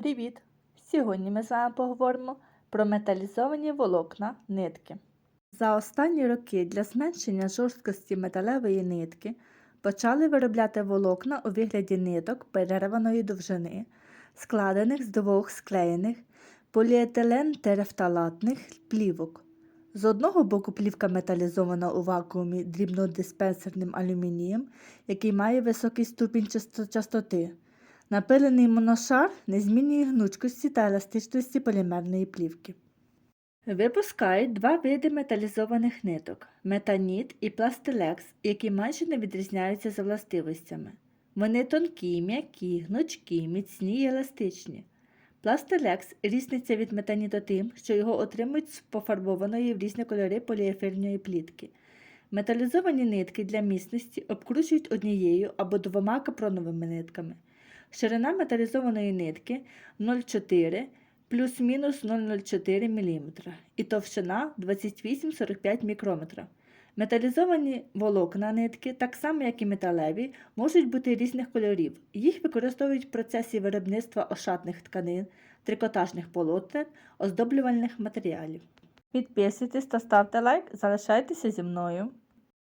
Привіт! Сьогодні ми з вами поговоримо про металізовані волокна нитки. За останні роки для зменшення жорсткості металевої нитки почали виробляти волокна у вигляді ниток перерваної довжини, складених з двох склеєних поліетилен-терефталатних плівок. З одного боку плівка металізована у вакуумі дрібнодисперсерним алюмінієм, який має високий ступінь частоти. Напилений моношар не змінює гнучкості та еластичності полімерної плівки. Випускають два види металізованих ниток метаніт і пластилекс, які майже не відрізняються за властивостями. Вони тонкі, м'які, гнучкі, міцні і еластичні. Пластилекс різниця від метаніту тим, що його отримують з пофарбованої в різні кольори поліефірної плітки. Металізовані нитки для міцності обкручують однією або двома капроновими нитками. Ширина металізованої нитки 0,4 плюс-мінус 0,04 мм і товщина 28-45 мікрометра. Металізовані волокна нитки, так само як і металеві, можуть бути різних кольорів. Їх використовують в процесі виробництва ошатних тканин, трикотажних полотен, оздоблювальних матеріалів. Підписуйтесь та ставте лайк, залишайтеся зі мною.